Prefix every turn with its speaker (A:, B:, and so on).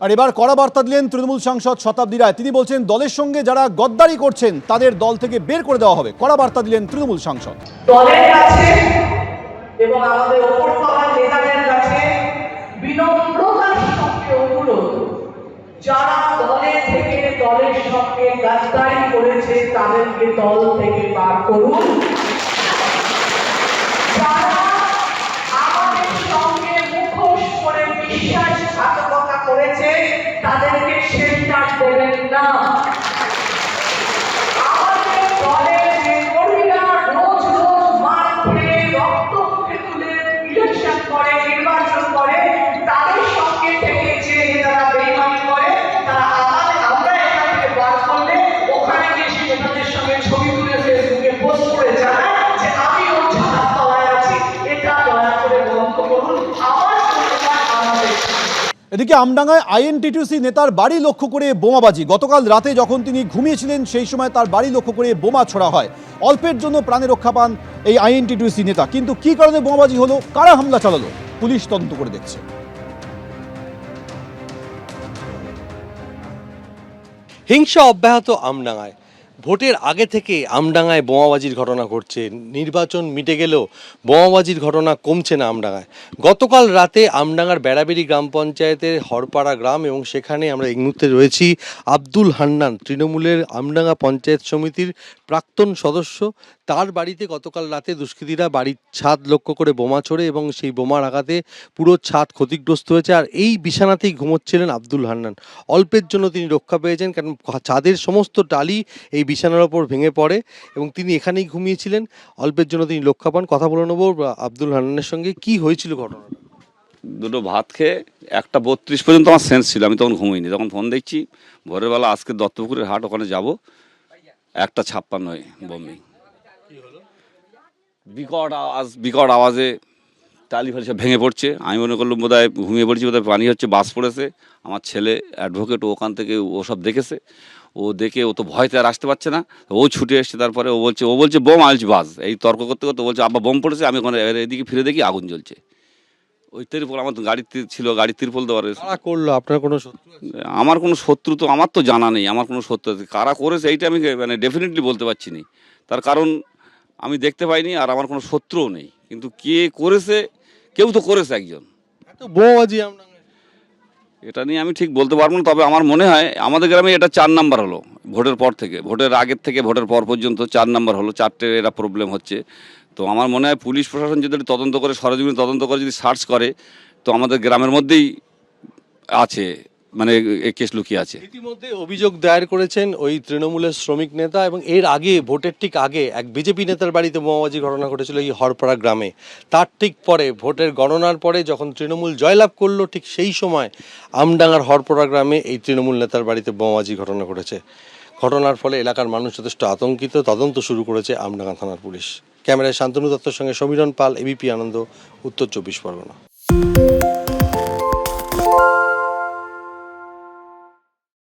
A: আর এবার কড়া বার্তা দিলেন তৃণমূল সাংসদ শতাব্দী রায়। তিনি বলছেন, দলের সঙ্গে যারা গদ্দারি করছেন, তাদের দল থেকে বের করে দেওয়া হবে। কড়া বার্তা দিলেন তৃণমূল সাংসদ।
B: তাদেরকে দল থেকে বার করুন।
A: এদিকে আমডাঙ্গায় আইএনটিটিউসি নেতার বাড়ি লক্ষ্য করে বোমাবাজি। গতকাল রাতে যখন তিনি ঘুমিয়েছিলেন, সেই সময় তার বাড়ি লক্ষ্য করে বোমা ছড়া হয়। অল্পের জন্য প্রাণে রক্ষা পান এই আইএনটিটিউসি নেতা। কিন্তু কি কারণে বোমাবাজি হলো? কারা হামলা চালালো? পুলিশ তদন্ত করে দেখছে।
C: হিংসা অব্যাহত আমডাঙ্গায়। ভোটের আগে থেকে আমডাঙ্গায় বোমাবাজির ঘটনা ঘটছে। নির্বাচন মিটে গেলেও বোমাবাজির ঘটনা কমছে না আমডাঙ্গায়। গতকাল রাতে আমডাঙ্গার বেড়াবেড়ি গ্রাম পঞ্চায়েতের হরপাড়া গ্রাম এবং সেখানে আমরা এই মুহূর্তে রয়েছি আব্দুল হান্নান, তৃণমূলের আমডাঙ্গা পঞ্চায়েত সমিতির প্রাক্তন সদস্য। তার বাড়িতে গতকাল রাতে দুষ্কৃতীরা বাড়ির ছাদ লক্ষ্য করে বোমা ছোড়ে এবং সেই বোমার আঘাতে পুরো ছাদ ক্ষতিগ্রস্ত হয়েছে আর এই বিছানাতেই ঘুমোচ্ছিলেন আব্দুল হান্নান। অল্পের জন্য তিনি রক্ষা পেয়েছেন, কারণ ছাদের সমস্ত টালি এই বিছানার ওপর ভেঙে পড়ে এবং তিনি এখানেই ঘুমিয়েছিলেন। অল্পের জন্য তিনি লক্ষ্য পান। কথা বলে নেব আব্দুল হান্নানের সঙ্গে কি হয়েছিল ঘটনা
D: দুটো ভাত খেয়ে একটা বত্রিশ পর্যন্ত আমার সেন্স ছিল। আমি তখন ঘুমিনি তখন ফোন দেখছি ভোরের বেলা আজকে দত্তপুকুরের হাট ওখানে যাব। একটা ছাপ্পান্ন বমি। বিকট আওয়াজ বিকট আওয়াজে টালি ফালি সব ভেঙে পড়ছে। আমি মনে করলাম বোধ হয় ঘুমিয়ে পড়ছি বোধহয় পানি হচ্ছে বাস পড়েছে। আমার ছেলে অ্যাডভোকেট ওখান থেকে ও সব দেখেছে। ও দেখে ও তো ভয়তে আর আসতে পারছে না। ও ছুটে এসছে তারপরে ও বলছে ও বলছে বোম আলছি বাস। এই তর্ক করতে করতে বলছে আব্বা বোম পড়েছে আমি ওখানে এদিকে ফিরে দেখি আগুন জ্বলছে। ওই তিরপল আমার তো গাড়ির তীর ছিল গাড়ির তিরপল দেওয়ার
C: কারা করল? আপনার কোনো শত্রু
D: আমার কোনো শত্রু তো আমার তো জানা নেই আমার কোনো শত্রু আছে। কারা করেছে এইটা আমি মানে ডেফিনেটলি বলতে পারছি না। তার কারণ আমি দেখতে পাইনি আর আমার কোনো শত্রুও নেই। কিন্তু কে করেছে কেউ তো করেছে একজন।
C: বোমাবাজি
D: এটা নিয়ে আমি ঠিক বলতে পারব না তবে আমার মনে হয় আমাদের গ্রামে এটা চার নাম্বার হলো ভোটের পর থেকে। ভোটের আগের থেকে ভোটের পর পর্যন্ত চার নাম্বার হলো চারটে এটা প্রবলেম হচ্ছে। তো আমার মনে হয় পুলিশ প্রশাসন যদি তদন্ত করে সরজমিনে তদন্ত করে যদি সার্চ করে তো আমাদের গ্রামের মধ্যেই আছে। মানে কেস লুকিয়ে আছে।
C: ইতিমধ্যে অভিযোগ দায়ের করেছেন ওই তৃণমূলের শ্রমিক নেতা এবং এর আগে, ভোটের ঠিক আগে এক বিজেপি নেতার বাড়িতে বোমাবাজি ঘটনা ঘটেছিল এই হরপাড়া গ্রামে। তার ঠিক পরে, ভোটের গণনার পরে যখন তৃণমূল জয়লাভ করল, ঠিক সেই সময় আমডাঙ্গার হরপাড়া গ্রামে এই তৃণমূল নেতার বাড়িতে বোমাবাজি ঘটনা ঘটেছে। ঘটনার ফলে এলাকার মানুষ যথেষ্ট আতঙ্কিত। তদন্ত শুরু করেছে আমডাঙ্গা থানার পুলিশ। ক্যামেরায় শান্তনু দত্তর সঙ্গে সমীরণ পাল এবিপি আনন্দ, উত্তর চব্বিশ পরগনা।